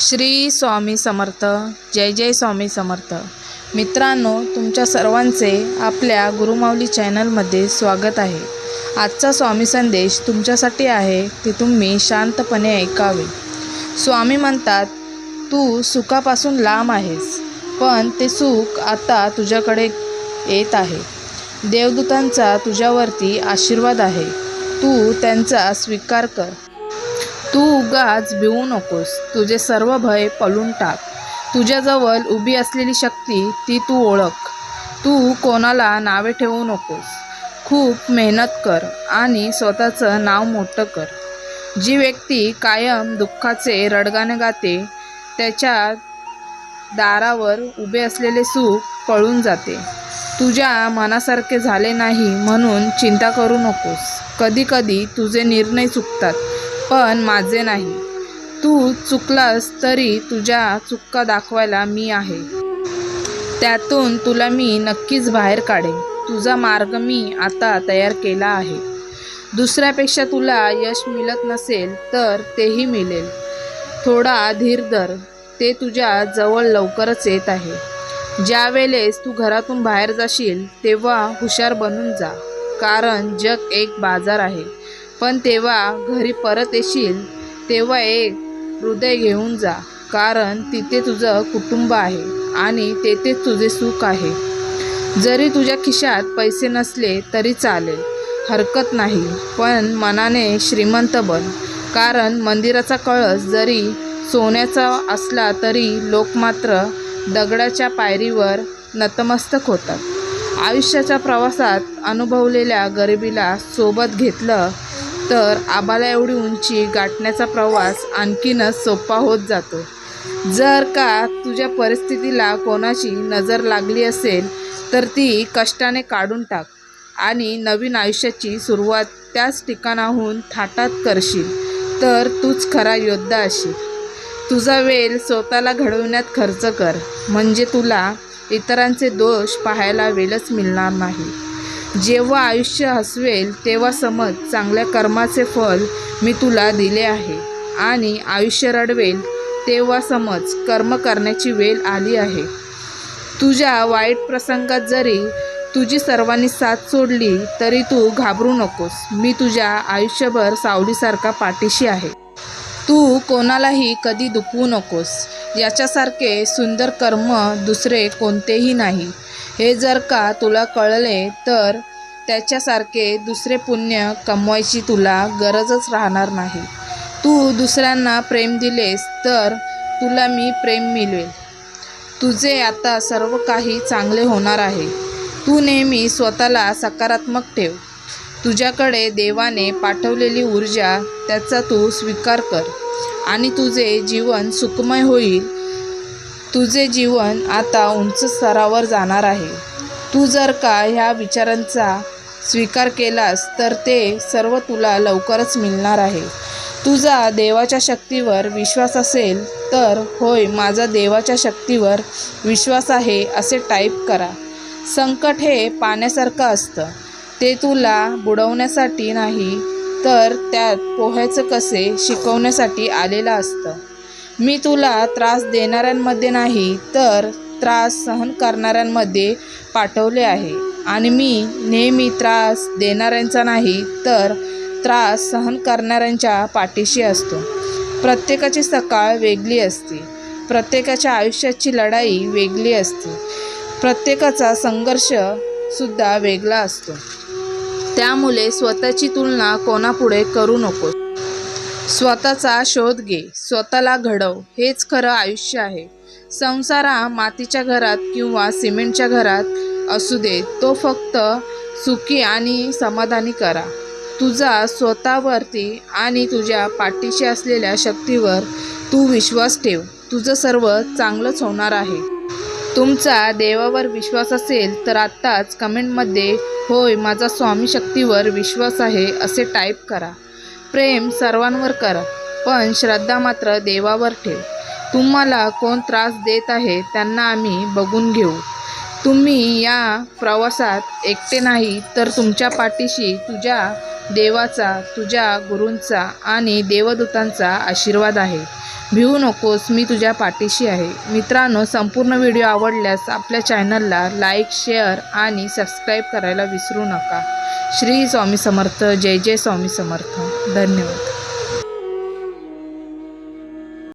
श्री स्वामी समर्थ जय जय स्वामी समर्थ. मित्रांनो तुमच्या सर्वांचे आपल्या गुरुमाऊली चॅनलमध्ये स्वागत आहे. आजचा स्वामी संदेश तुमच्यासाठी आहे ते तुम्ही शांतपणे ऐकावे. स्वामी म्हणतात तू सुखापासून लांब आहेस पण ते सुख आता तुझ्याकडे येत आहे. देवदूतांचा तुझ्यावरती आशीर्वाद आहे. तू त्यांचा स्वीकार कर. तू उगाच भिवू नकोस. तुझे सर्व भय पळून टाक. तुझ्याजवळ उभी असलेली शक्ती ती तू ओळख. तू कोणाला नावे ठेवू नकोस. खूप मेहनत कर आणि स्वतःचं नाव मोठं कर. जी व्यक्ती कायम दुःखाचे रडगाणे गाते त्याच्या दारावर उभे असलेले सुख पळून जाते. तुझ्या मनासारखे झाले नाही म्हणून चिंता करू नकोस. कधीकधी तुझे निर्णय चुकतात. पण माझे नाही. तू चुकलास तरी तुझ्या चुका दाखवायला मी आहे. त्यातून तुला मी नक्कीच बाहेर काढेन. तुझा मार्ग मी आता तयार केला आहे. दुसऱ्यापेक्षा तुला यश मिळत नसेल तर तेही मिळेल. थोडा धीर धर. ते तुझ्या जवळ लवकरच येत आहे. ज्या वेळेस तू घरातून बाहेर जाशील तेव्हा हुशार बनून जा. कारण जग एक बाजार आहे. पण तेव्हा घरी परत येशील तेव्हा एक हृदय घेऊन जा कारण तिथे तुझं कुटुंब आहे आणि तेथेच तुझे सुख आहे. जरी तुझ्या खिशात पैसे नसले तरी चालेल हरकत नाही पण मनाने श्रीमंत बन कारण मंदिराचा कळस जरी सोन्याचा असला तरी लोक मात्र दगडाच्या पायरीवर नतमस्तक होतात. आयुष्याच्या प्रवासात अनुभवलेल्या गरिबीला सोबत घेतलं तर आबाला एवढी उंची गाठण्याचा प्रवास आणखीनच सोपा होत जातो. जर का तुझ्या परिस्थितीला कोणाची नजर लागली असेल तर ती कष्टाने काढून टाक आणि नवीन आयुष्याची सुरुवात त्याच ठिकाणाहून थाटात करशील तर तूच खरा योद्धा अशी तुझा वेळ स्वतःला घडवण्यात खर्च कर म्हणजे तुला इतरांचे दोष पाहायला वेळच मिळणार नाही. जेव्हा आयुष्य हसवेल तेव्हा समज चांगल्या कर्माचे फल मी तुला दिले आहे. आणि आयुष्य रडवेल तेव्हा समज कर्म करण्याची वेळ आली आहे. तुझ्या वाईट प्रसंगात जरी तुझी सर्वांनी साथ सोडली तरी तू घाबरू नकोस. मी तुझ्या आयुष्यभर सावलीसारखा पाठीशी आहे. तू कोणालाही कधी दुखवू नकोस. याच्यासारखे सुंदर कर्म दुसरे कोणतेही नाही. हे जर का तुला कळले तर त्याच्यासारखे दुसरे पुण्य कमवायची तुला गरजच राहणार नाही. तू दुसऱ्यांना प्रेम दिलेस तर तुला मी प्रेम मिळवेल. तुझे आता सर्व काही चांगले होणार आहे. तू नेहमी स्वतःला सकारात्मक ठेव. तुझ्याकडे देवाने पाठवलेली ऊर्जा त्याचा तू स्वीकार कर. आणि तुझे जीवन सुखमय होईल. तुझे जीवन आता उंच स्तरावर जाणार आहे. तू जर का ह्या विचारांचा स्वीकार केलास तर ते सर्व तुला लवकरच मिळणार आहे. तुझा देवाच्या शक्तीवर विश्वास असेल तर होय माझा देवाच्या शक्तीवर विश्वास आहे असे टाईप करा. संकट हे पाण्यासारखं असतं. ते तुला बुडवण्यासाठी नाही तर त्यात पोहायचं कसे शिकवण्यासाठी आलेलं असतं. मी तुला त्रास देणाऱ्यांमध्ये नाही तर त्रास सहन करणाऱ्यांमध्ये पाठवले आहे. आणि मी नेहमी त्रास देणाऱ्यांचा नाही तर त्रास सहन करणाऱ्यांच्या पाठीशी असतो. प्रत्येकाची सकाळ वेगळी असते. प्रत्येकाच्या आयुष्याची लढाई वेगळी असते. प्रत्येकाचा संघर्षसुद्धा वेगळा असतो. त्यामुळे स्वतःची तुलना कोणापुढे करू नको स्वतःचा शोध घे स्वतःला घडव हेच खरं आयुष्य आहे. संसार हा मातीच्या घरात किंवा सिमेंटच्या घरात असू दे तो फक्त सुखी आणि समाधानी करा. तुझा स्वतःवरती आणि तुझ्या पाठीशी असलेल्या शक्तीवर तू विश्वास ठेव. तुझं सर्व चांगलंच होणार आहे. तुमचा देवावर विश्वास असेल तर आत्ताच कमेंटमध्ये होय माझा स्वामी शक्तीवर विश्वास आहे असे टाईप करा. प्रेम सर्वांवर करा पण श्रद्धा मात्र देवावर ठेव. तुम्हाला कोण त्रास देत आहे त्यांना आम्ही बघून घेऊ. तुम्ही या प्रवासात एकटे नाही तर तुमच्या पाठीशी तुझ्या देवाचा तुझ्या गुरूंचा आणि देवदूतांचा आशीर्वाद आहे. भिवू नकोस मी तुझ्या पाठीशी आहे. मित्रांनो संपूर्ण व्हिडिओ आवडल्यास आपल्या चॅनलला लाईक शेअर आणि सबस्क्राईब करायला विसरू नका. श्री स्वामी समर्थ जय जय स्वामी समर्थ. धन्यवाद.